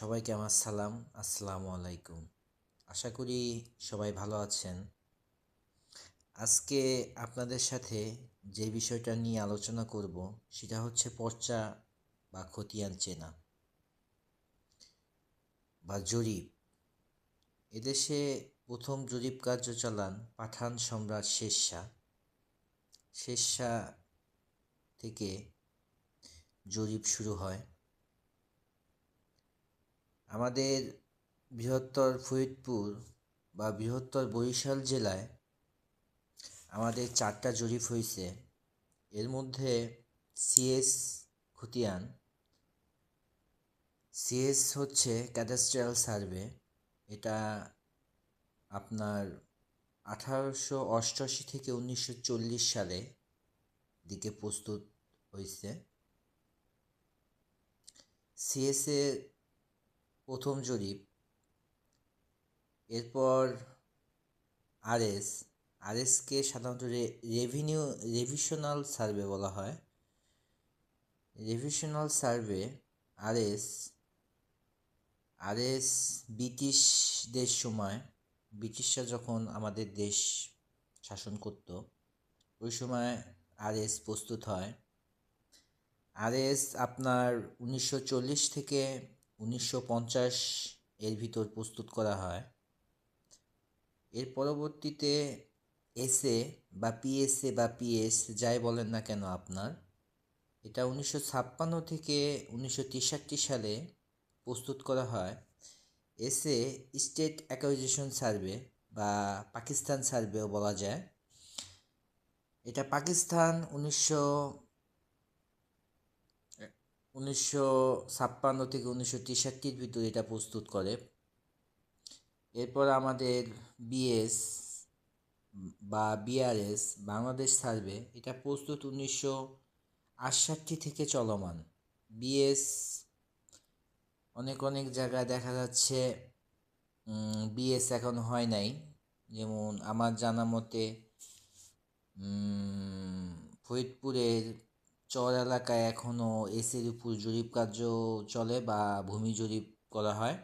সবাইকে আমার সালাম, আসসালামু আলাইকুম। আশা করি সবাই ভালো আছেন। আজকে আপনাদের সাথে যে বিষয়টা নিয়ে আলোচনা করব, সেটা হচ্ছে পর্চা বা খতিয়ান চেনা বা জরিপ। এদেশে প্রথম জরিপ কার্য চালান পাঠান সম্রাট শেরশাহ। শেরশাহ থেকে জরিপ শুরু হয়। আমাদের বৃহত্তর ফরিদপুর বা বৃহত্তর বরিশাল জেলায় আমাদের চারটা জরিপ হয়েছে এর মধ্যে সিএস খতিয়ান সিএস হচ্ছে ক্যাডাস্ট্রাল সার্ভে। এটা আপনার আঠারোশো অষ্টআশি থেকে উনিশশো চল্লিশ সালে দিকে প্রস্তুত হয়েছে সিএসের প্রথম জরিপ, এরপর আরএস, আরএসকে সাধারণত রেভিনিউ রেভিশনাল সার্ভে বলা হয়। রেভিশনাল সার্ভে আরএস আরএস ব্রিটিশদের সময়, ব্রিটিশরা যখন আমাদের দেশ শাসন করত, ওই সময় আরএস প্রস্তুত হয়। আরএস আপনার উনিশশো চল্লিশ থেকে উনিশশো পঞ্চাশ এর ভিতর প্রস্তুত করা হয়। এর পরবর্তীতে এসএ বা পিএসএ বা পিএস যাই বলেন না কেন আপনার, এটা উনিশশো ছাপ্পান্ন থেকে উনিশশো তেষট্টি সালে প্রস্তুত করা হয়। এসে স্টেট অ্যাকুইজিশন সার্ভে বা পাকিস্তান সার্ভেও বলা যায়। এটা পাকিস্তান উনিশশো উনিশশো ছাপ্পান্ন থেকে উনিশশো তেষট্টির ভিতরে এটা প্রস্তুত করে। এরপর আমাদের বিএস বা বিআরএস, বাংলাদেশ সার্ভে, এটা প্রস্তুত উনিশশো আটষট্টি থেকে চলমান। বিএস অনেক অনেক জায়গায় দেখা যাচ্ছে বিএস এখন হয় নাই। যেমন আমার জানা মতে ফরিদপুরের চর এলাকায় এখনও এসের উপর জরিপ কার্য চলে বা ভূমি জরিপ করা হয়।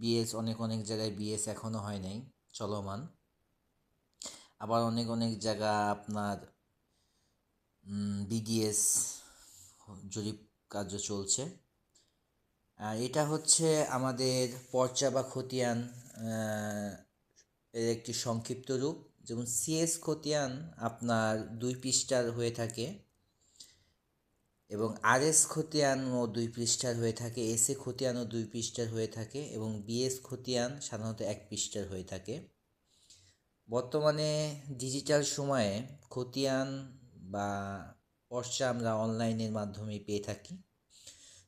বিএস অনেক অনেক জায়গায় বিএস এখনও হয় নাই, চলমান। আবার অনেক অনেক জায়গা আপনার বিডিএস জরিপ কার্য চলছে। এটা হচ্ছে আমাদের পর্চা বা খতিয়ান এর একটি সংক্ষিপ্ত রূপ। যেমন সিএস খতিয়ান আপনার দুই পৃষ্ঠার হয়ে থাকে। এবং আর এস খতিয়ানও দুই পৃষ্ঠার হয়ে থাকে, এস এ খতিয়ানও দুই পৃষ্ঠার হয়ে থাকে এবং বিএস খতিয়ান সাধারণত এক পৃষ্ঠার হয়ে থাকে। বর্তমানে ডিজিটাল সময়ে খতিয়ান বা পর্চা আমরা অনলাইনের মাধ্যমে পেয়ে থাকি।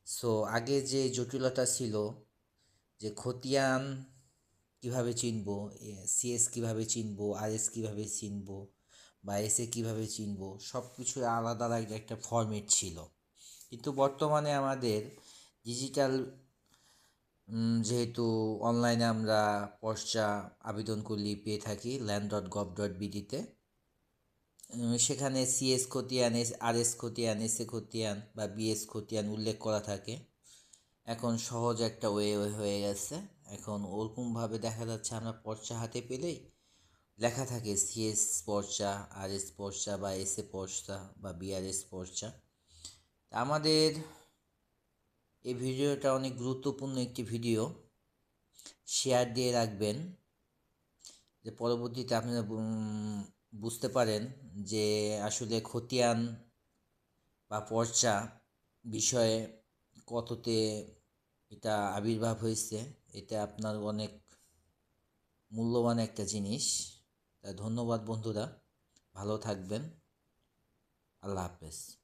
সো, আগে যে জটিলতা ছিল যে খতিয়ান কীভাবে চিনব সিএস কীভাবে চিনব, আরএস কীভাবে চিনব বা এসে কীভাবে চিনব সব কিছু আলাদা আলাদা একটা ফর্মেট ছিল। কিন্তু বর্তমানে আমাদের ডিজিটাল যেহেতু অনলাইনে আমরা পর্চা আবেদন করলেই পেয়ে থাকি ল্যান্ড ডট গভ ডট বিডিতে সেখানে সিএস খতিয়ান এস আর এস খতিয়ান এস এ খতিয়ান বা বিএস খতিয়ান উল্লেখ করা থাকে। এখন সহজ একটা ওয়ে হয়ে গেছে। এখন ওরকমভাবে দেখা যাচ্ছে আমরা পর্চা হাতে পেলেই লেখা থাকে সিএস পর্চা আর এস পর্চা বা এস এ পর্চা বা বিআরএস পর্চা আমাদের এই ভিডিওটা অনেক গুরুত্বপূর্ণ একটি ভিডিও। শেয়ার দিয়ে রাখবেন। যে পরবর্তীতে আপনারা বুঝতে পারেন যে আসলে খতিয়ান বা পর্চা বিষয়ে কততে এটা আবির্ভাব হয়েছে, এটা আপনার অনেক মূল্যবান একটা জিনিস। ধন্যবাদ বন্ধুরা ভালো থাকবেন আল্লাহ হাফেজ।